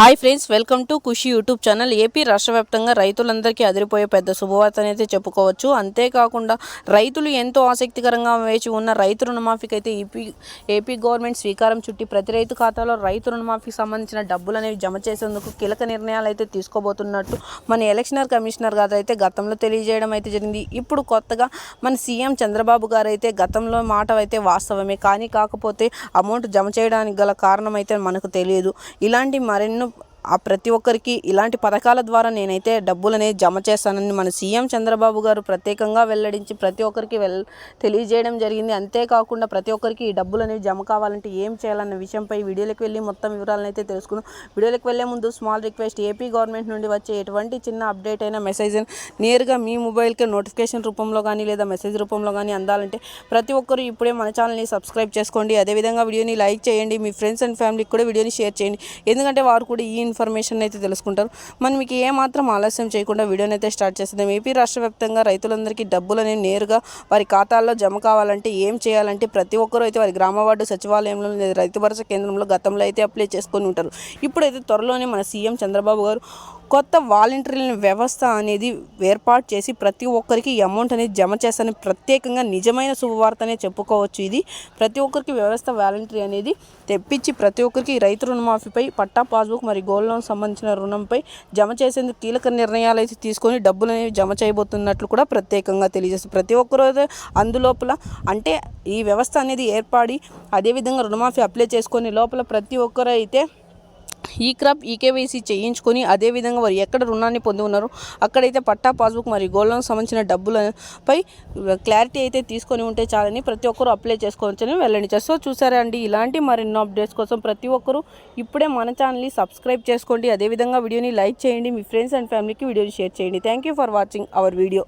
Hi friends welcome to Khushi YouTube channel. AP రాష్ట్ర వ్యాప్తంగా రైతులందరికీ అదిరిపోయే పెద్ద శుభవార్త అయితే చెప్పుకోవచ్చు. అంతేకాకుండా రైతులు ఎంతో ఆసక్తికరంగా వేచి ఉన్న రైతు రుణమాఫీకి అయితే ఏపీ ఏపీ గవర్నమెంట్ స్వీకారం చుట్టి ప్రతి రైతు ఖాతాలో రైతు రుణమాఫీకి సంబంధించిన డబ్బులు అనేవి జమ చేసేందుకు కీలక నిర్ణయాలు అయితే తీసుకోబోతున్నట్టు మన ఎలక్షనర్ కమిషనర్ గారు అయితే గతంలో తెలియజేయడం అయితే జరిగింది. ఇప్పుడు కొత్తగా మన సీఎం చంద్రబాబు గారు అయితే గతంలో మాట అయితే వాస్తవమే. కానీ కాకపోతే అమౌంట్ జమ చేయడానికి గల కారణం అయితే మనకు తెలియదు. ఇలాంటి మరెన్నో ఆ ప్రతి ఒక్కరికి ఇలాంటి పథకాల ద్వారా నేనైతే డబ్బులు అనేది జమ చేస్తానని మన సీఎం చంద్రబాబు గారు ప్రత్యేకంగా వెల్లడించి ప్రతి ఒక్కరికి వెల్ తెలియజేయడం జరిగింది. అంతేకాకుండా ప్రతి ఒక్కరికి ఈ డబ్బులు అనేవి జమ కావాలంటే ఏం చేయాలన్న విషయంపై వీడియోలకు వెళ్ళి మొత్తం వివరాలను అయితే తెలుసుకున్నాం వీడియోలకు వెళ్ళే ముందు స్మాల్ రిక్వెస్ట్ ఏపీ గవర్నమెంట్ నుండి వచ్చే ఎటువంటి చిన్న అప్డేట్ అయినా మెసేజ్ నేరుగా మీ మొబైల్కి నోటిఫికేషన్ రూపంలో కానీ లేదా మెసేజ్ రూపంలో కానీ అందాలంటే ప్రతి ఒక్కరు ఇప్పుడే మన ఛానల్ని సబ్స్క్రైబ్ చేసుకోండి. అదేవిధంగా వీడియోని లైక్ చేయండి. మీ ఫ్రెండ్స్ అండ్ ఫ్యామిలీకి కూడా వీడియోని షేర్ చేయండి. ఎందుకంటే వారు కూడా ఈ ఇన్ఫర్మేషన్ అయితే తెలుసుకుంటారు. మనం మీకు ఏమాత్రం ఆలస్యం చేయకుండా వీడియోని అయితే స్టార్ట్ చేస్తున్నాం ఏపీ రాష్ట్ర వ్యాప్తంగా రైతులందరికీ డబ్బులు అనేవి నేరుగా వారి ఖాతాల్లో జమ కావాలంటే ఏం చేయాలంటే ప్రతి ఒక్కరూ అయితే వారి గ్రామ వార్డు సచివాలయంలో లేదా రైతు భరోసా కేంద్రంలో గతంలో అయితే అప్లై చేసుకొని ఉంటారు. ఇప్పుడైతే త్వరలోనే మన సీఎం చంద్రబాబు గారు కొత్త వాలంటీర్ల వ్యవస్థ అనేది ఏర్పాటు చేసి ప్రతి ఒక్కరికి అమౌంట్ అనేది జమ చేస్తాను ప్రత్యేకంగా నిజమైన శుభవార్తనే చెప్పుకోవచ్చు ఇది. ప్రతి ఒక్కరికి వ్యవస్థ వాలంటీర్ అనేది తెప్పించి ప్రతి ఒక్కరికి రైతు రుణమాఫీపై పట్టా పాస్బుక్ మరియు గోల్డ్ లోన్ సంబంధించిన రుణంపై జమ చేసేందుకు కీలక నిర్ణయాలు అయితే తీసుకొని డబ్బులు అనేవి జమ చేయబోతున్నట్లు కూడా ప్రత్యేకంగా తెలియజేస్తుంది. ప్రతి ఒక్కరు అందులోపల అంటే ఈ వ్యవస్థ అనేది ఏర్పడి అదేవిధంగా రుణమాఫీ అప్లై చేసుకొని లోపల ప్రతి ఒక్కరు అయితే ఈ క్రాప్ ఈకేవైసీ చేయించుకొని అదేవిధంగా వారు ఎక్కడ రుణాన్ని పొంది ఉన్నారో అక్కడైతే పట్టా పాస్బుక్ మరియు గోల్డ్ లోన్ సంబంధించిన డబ్బులపై క్లారిటీ అయితే తీసుకొని ఉంటే చాలని ప్రతి ఒక్కరూ అప్లై చేసుకోవచ్చని వెల్లడించారు. సో చూసారా అండి ఇలాంటి మరెన్నో అప్డేట్స్ కోసం ప్రతి ఒక్కరూ ఇప్పుడే మన ఛానల్ని సబ్స్క్రైబ్ చేసుకోండి. అదేవిధంగా వీడియోని లైక్ చేయండి. మీ ఫ్రెండ్స్ అండ్ ఫ్యామిలీకి వీడియోని షేర్ చేయండి. Thank you for watching our video.